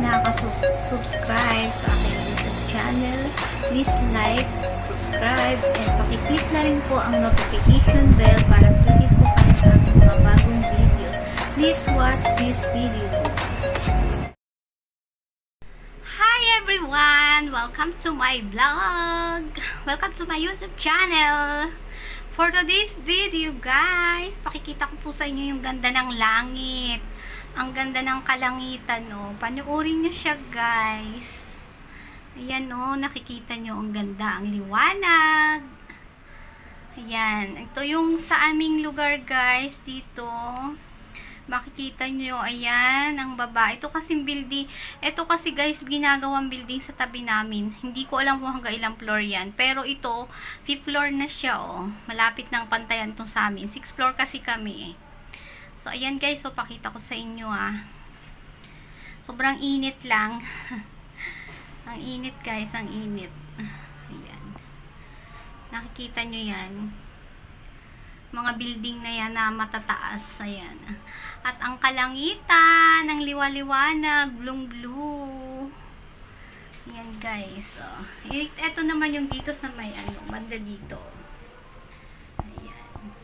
nakaka-subscribe sa aking YouTube channel, please like, subscribe, and pakiclick na rin po ang notification bell para updated po kayo sa aking mga bagong videos. Please watch this video. Hi everyone! Welcome to my vlog! Welcome to my YouTube channel! For today's video guys, pakikita ko po sa inyo yung ganda ng langit. Ang ganda ng kalangitan, no? Panoorin nyo siya, guys. Ayan, no? Nakikita nyo ang ganda, ang liwanag. Ayan. Ito yung sa aming lugar, guys. Dito. Makikita nyo, ayan, ang baba. Ito kasing building. Ito kasi, guys, ginagawang building sa tabi namin. Hindi ko alam kung hanggang ilang floor yan. Pero ito, 5th floor na siya, oh. Malapit ng pantayan tong sa amin. 6th floor kasi kami, eh. So, ayan guys. So, pakita ko sa inyo ah. Sobrang init lang. ang init guys. Ang init. Ayan. Nakikita nyo yan. Mga building na yan na matataas. Ayan. At ang kalangitan ng liwa-liwanag. Blue blue. Ayan guys. So, ito naman yung dito sa may ano. Banda dito. Ayan.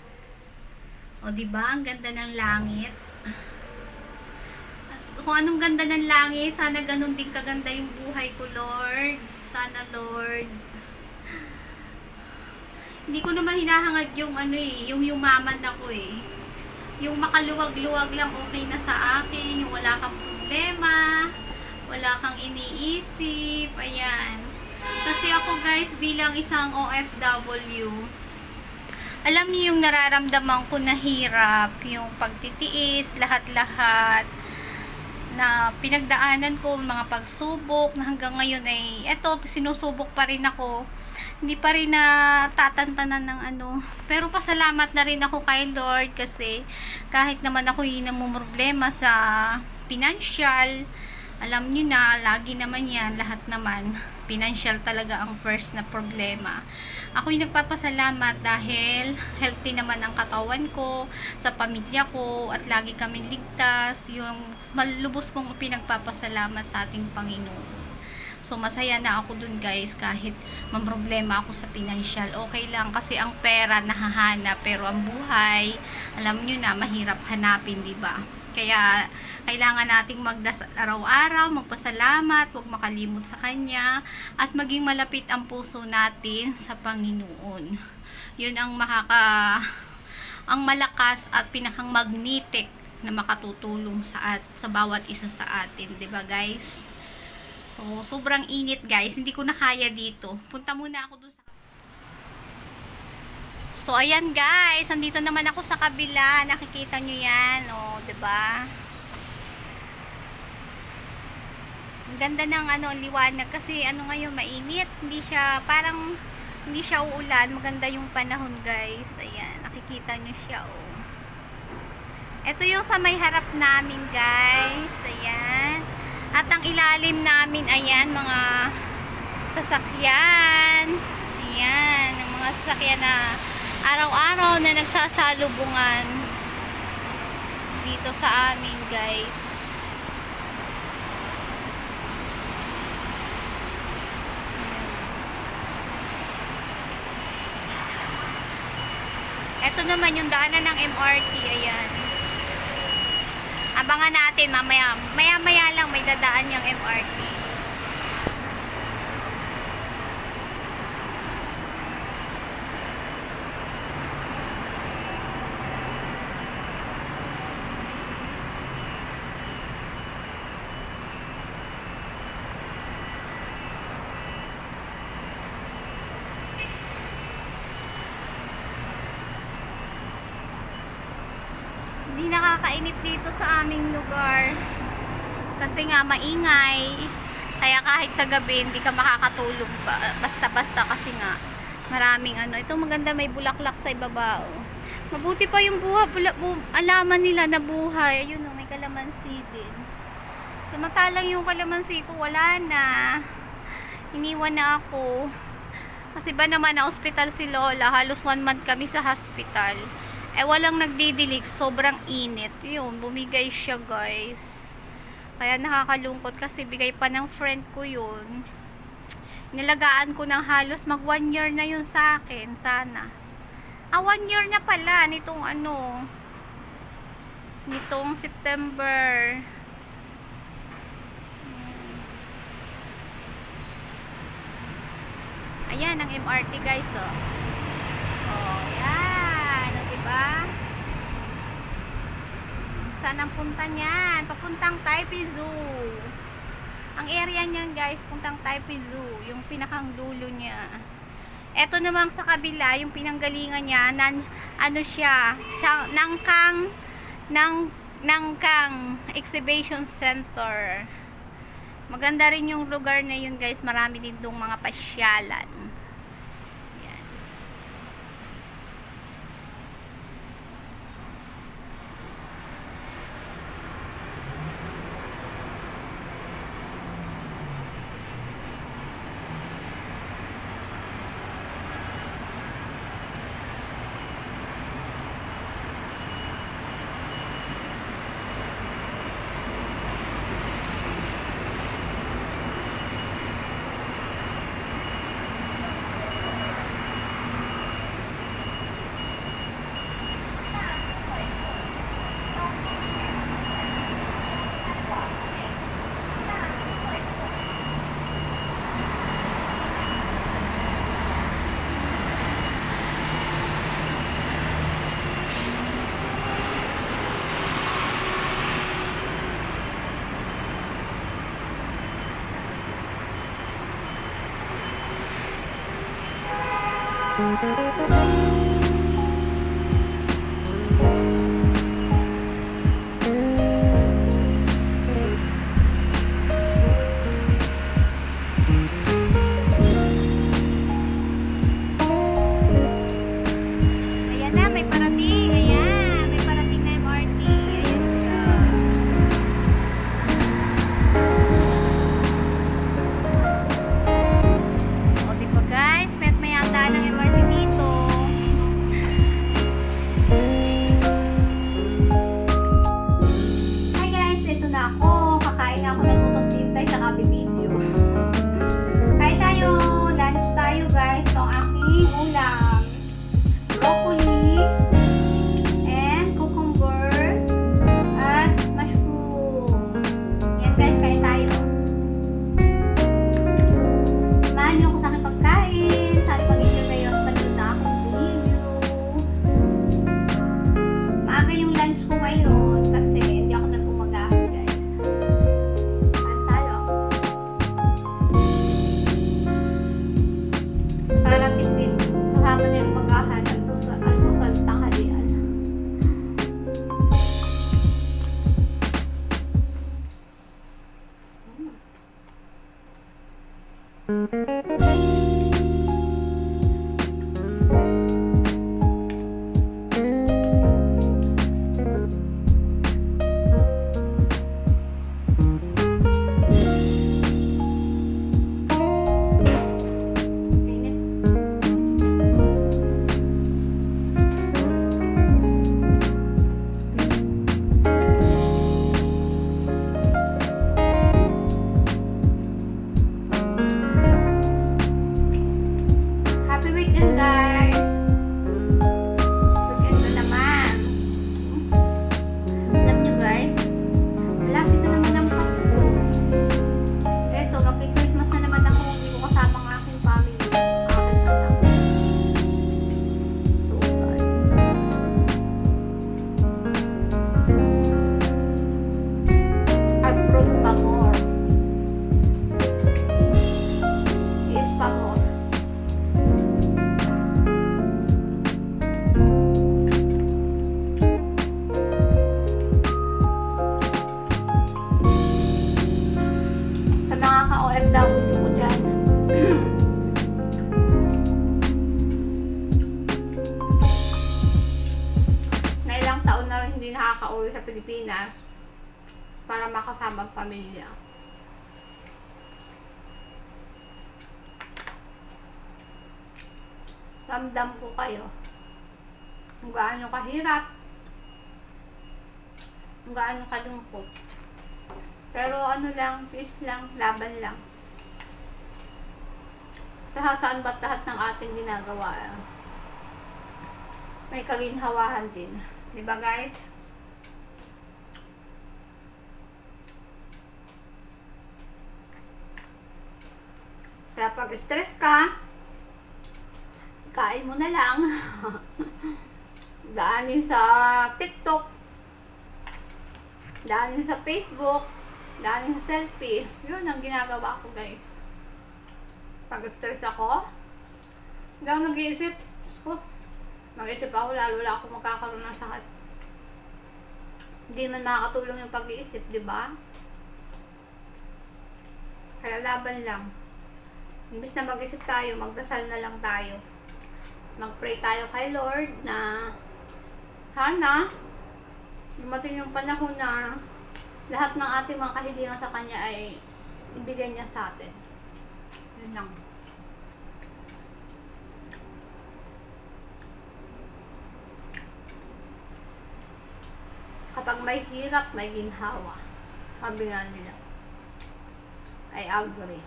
O, di ba? Ang ganda ng langit. As, kung anong ganda ng langit, sana ganun din kaganda yung buhay ko, Lord. Sana, Lord. Hindi ko naman hinahangad yung ano eh, yung yumaman ako eh. Yung makaluwag-luwag lang okay na sa akin, yung wala kang problema, wala kang iniisip, ayan. Kasi ako guys, bilang isang OFW, alam niyo yung nararamdaman ko na hirap, yung pagtitiis, lahat-lahat na pinagdaanan ko, mga pagsubok na hanggang ngayon ay eto, sinusubok pa rin ako. Hindi pa rin na tatantanan ng ano. Pero pasalamat na rin ako kay Lord kasi kahit naman ako yung namumroblema sa financial, alam niyo na, lagi naman yan, lahat naman, financial talaga ang first na problema. Ako yung nagpapasalamat dahil healthy naman ang katawan ko, sa pamilya ko, at lagi kaming ligtas, yung malubos kong pinagpapasalamat sa ating Panginoon. So, masaya na ako dun guys, kahit mamroblema ako sa financial. Okay lang, kasi ang pera nahahanap, pero ang buhay, alam nyo na, mahirap hanapin, ba? Kaya, kailangan nating magdasal araw-araw, magpasalamat, huwag makalimot sa Kanya, at maging malapit ang puso natin sa Panginoon. Yun ang makaka, ang malakas at pinakang magnetic na makatutulong sa at sa bawat isa sa atin, 'di ba guys? So, sobrang init guys, hindi ko na kaya dito. Punta muna ako dun sa So, ayan guys, andito naman ako sa kabila. Nakikita nyo yan, o, oh, ba? Diba? Ang ganda ng ano, liwanag kasi ano ngayon, mainit. Hindi siya, parang, hindi siya uulan. Maganda yung panahon guys. Ayan, nakikita nyo siya, oh. Ito yung sa may harap namin guys. Ayan. At ang ilalim namin, ayan, mga sasakyan. Ayan, ang mga sasakyan na araw-araw na nagsasalubungan dito sa amin guys. Eto naman yung daanan ng MRT ayan. Abangan natin mamaya. Maya maya lang may dadaan yung MRT hindi nakakainip dito sa aming lugar. Kasi nga maingay. Kaya kahit sa gabi hindi ka makakatulog. Ba- basta-basta kasi nga maraming ano. Ito maganda may bulaklak sa ibaba oh. mabuti pa yung buha bula, bu, alaman nila na buhay. Ayun oh, may kalamansi din. Samantalang yung kalamansi ko wala na. Iniwan na ako. Kasi ba naman na hospital si Lola. Halos one month kami sa hospital eh walang nagdidilig sobrang init yun bumigay siya guys Kaya nakakalungkot kasi bigay pa ng friend ko yun. Nilagaan ko ng halos mag one year na yun sa akin. Sana. Ah, one year na pala nitong ano. Nitong September. Ayan, ang MRT guys, oh. Oh, diba? Saan ang punta niyan? Papuntang Taipei Zoo. Ang area niyan guys, puntang Taipei Zoo. Yung pinakang dulo niya. Eto naman sa kabila, yung pinanggalingan niya, nan, ano siya, nangkang, nang, nangkang exhibition center. Maganda rin yung lugar na yun guys. Marami din dong mga pasyalan. Yan. Ayan Ramdam ko kayo. Kung gaano kahirap. Kung gaano kalungkot. Pero ano lang, peace lang, laban lang. Kaya saan ba't lahat ng ating ginagawa? eh? May kaginhawahan din. Di ba guys? Kaya pag stress ka, kain mo na lang. Daanin sa TikTok. Daanin sa Facebook. Daanin sa selfie. Yun ang ginagawa ko guys. Pag stress ako, hindi ako nag-iisip. Diyos ko, mag-isip ako lalo wala ako magkakaroon ng sakit. Hindi man makakatulong yung pag-iisip, di ba? Kaya laban lang. Imbis na mag-isip tayo, magdasal na lang tayo. Mag-pray tayo kay Lord na sana dumating yung panahon na lahat ng ating mga kahilingan sa Kanya ay ibigay niya sa atin. Yun lang. Kapag may hirap, may ginhawa. Sabi nga nila. I agree.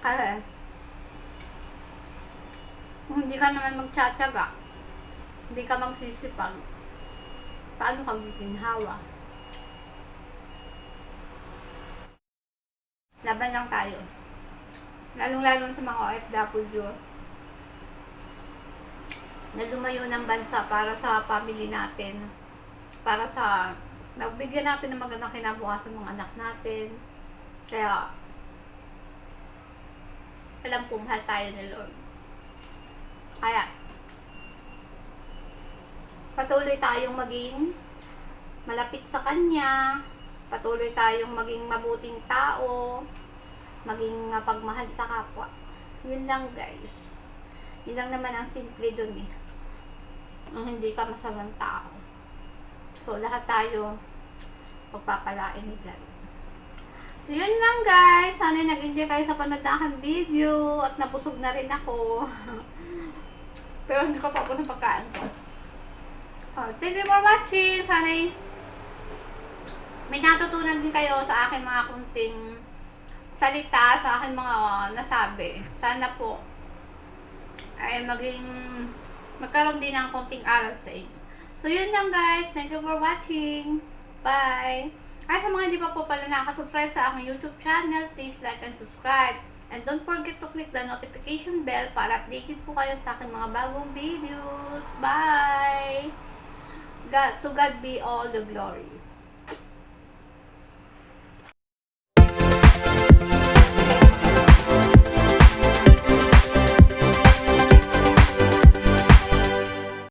Kung hindi ka naman magtsatsaga, hindi ka magsisipag, paano ka giginhawa? Laban lang tayo. Lalong-lalo sa mga OFW na lumayo ng bansa para sa family natin. Para sa nagbigyan natin ng magandang kinabukasan sa mga anak natin. Kaya alam kong mahal tayo ni Lord. Kaya, patuloy tayong maging malapit sa Kanya, patuloy tayong maging mabuting tao, maging mapagmahal sa kapwa. Yun lang guys. Yun lang naman ang simple dun eh. Ang hindi ka masamang tao. So, lahat tayo pagpapalain ni God. So, yun lang guys. Sana nag-enjoy kayo sa panood aking video at nabusog na rin ako. Pero hindi ko pa po ng pagkain ko. Oh, thank you for watching. Sana may natutunan din kayo sa aking mga kunting salita, sa aking mga nasabi. Sana po ay maging magkaroon din ng konting aral sa inyo. So, yun lang guys. Thank you for watching. Bye! Ay, sa mga hindi pa po pala nakasubscribe sa aking YouTube channel, please like and subscribe. And don't forget to click the notification bell para updated po kayo sa aking mga bagong videos. Bye! God, to God be all the glory.